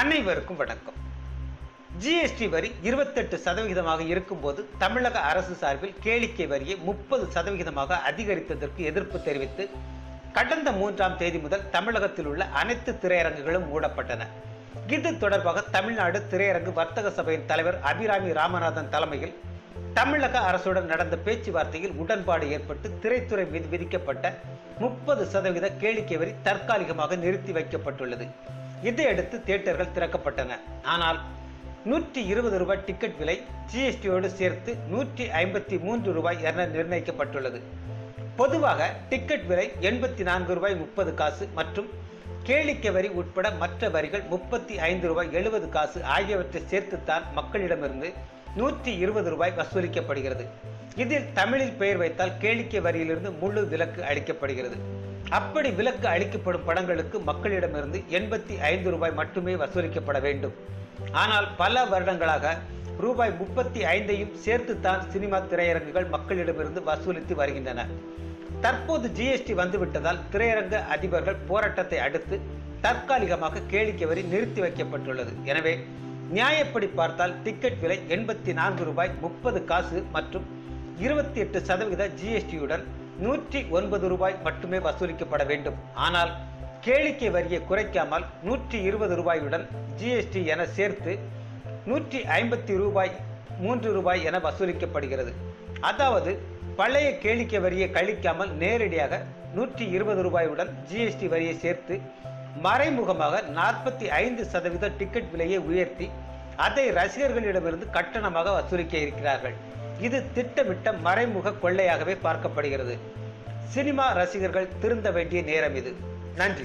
அனைவருக்கும் வணக்கம். ஜிஎஸ்டி வரி இருபத்தெட்டு சதவிகிதமாக இருக்கும்போது தமிழக அரசு சார்பில் கேளிக்கை வரியை முப்பது சதவிகிதமாக அதிகரித்ததற்கு எதிர்ப்பு தெரிவித்து கடந்த மூன்றாம் தேதி முதல் தமிழகத்தில் உள்ள அனைத்து திரையரங்குகளும் மூடப்பட்டன. இது தொடர்பாக தமிழ்நாடு திரையரங்கு வர்த்தக சபையின் தலைவர் அபிராமி ராமநாதன் தலைமையில் தமிழக அரசுடன் நடந்த பேச்சுவார்த்தையில் உடன்பாடு ஏற்பட்டு திரைத்துறை மீது விதிக்கப்பட்ட முப்பது சதவீத கேளிக்கை வரி தற்காலிகமாக நிறுத்தி வைக்கப்பட்டுள்ளது. இதையடுத்து தியேட்டர்கள் திறக்கப்பட்டன. ஆனால் நூற்றி இருபது ரூபாய் டிக்கெட் விலை ஜிஎஸ்டியோடு சேர்த்து நூற்றி ஐம்பத்தி மூன்று ரூபாய் என நிர்ணயிக்கப்பட்டுள்ளது. பொதுவாக டிக்கெட் விலை எண்பத்தி நான்கு ரூபாய் முப்பது காசு மற்றும் கேளிக்கை வரி உட்பட மற்ற வரிகள் முப்பத்தி ஐந்து ரூபாய் எழுபது காசு ஆகியவற்றை சேர்த்துத்தான் மக்களிடமிருந்து நூற்றி இருபது ரூபாய் வசூலிக்கப்படுகிறது. இதில் தமிழில் பெயர் வைத்தால் கேளிக்கை வரியிலிருந்து முழு விலக்கு அளிக்கப்படுகிறது. அப்படி விலக்கு அளிக்கப்படும் படங்களுக்கு மக்களிடமிருந்து எண்பத்தி ஐந்து ரூபாய் மட்டுமே வசூலிக்கப்பட வேண்டும். ஆனால் பல வருடங்களாக ரூபாய் முப்பத்தி ஐந்தையும் சேர்த்துத்தான் சினிமா திரையரங்குகள் மக்களிடமிருந்து வசூலித்து வருகின்றன. தற்போது ஜிஎஸ்டி வந்துவிட்டதால் திரையரங்க அதிபர்கள் போராட்டத்தை அடுத்து தற்காலிகமாக கேளிக்கை வரி நிறுத்தி வைக்கப்பட்டுள்ளது. எனவே நியாயப்படி பார்த்தால் டிக்கெட் விலை எண்பத்தி நான்கு ரூபாய் முப்பது காசு மற்றும் இருபத்தி எட்டு சதவீத ஜிஎஸ்டியுடன் நூற்றி ஒன்பது ரூபாய் மட்டுமே வசூலிக்கப்பட வேண்டும். ஆனால் கேளிக்கை வரியை குறைக்காமல் நூற்றி இருபது ரூபாயுடன் ஜிஎஸ்டி என சேர்த்து நூற்றி ஐம்பத்தி ரூபாய் மூன்று ரூபாய் என வசூலிக்கப்படுகிறது. அதாவது பழைய கேளிக்கை வரியை கழிக்காமல் நேரடியாக நூற்றி இருபது ரூபாயுடன் ஜிஎஸ்டி வரியை சேர்த்து மறைமுகமாக நாற்பத்தி ஐந்து சதவீத டிக்கெட் விலையை உயர்த்தி அதை ரசிகர்களிடமிருந்து கட்டணமாக வசூலிக்க இருக்கிறார்கள். இது திட்டமிட்ட மறைமுக கொள்ளையாகவே பார்க்கப்படுகிறது. சினிமா ரசிகர்கள் திருந்த வேண்டிய நேரம் இது. நன்றி.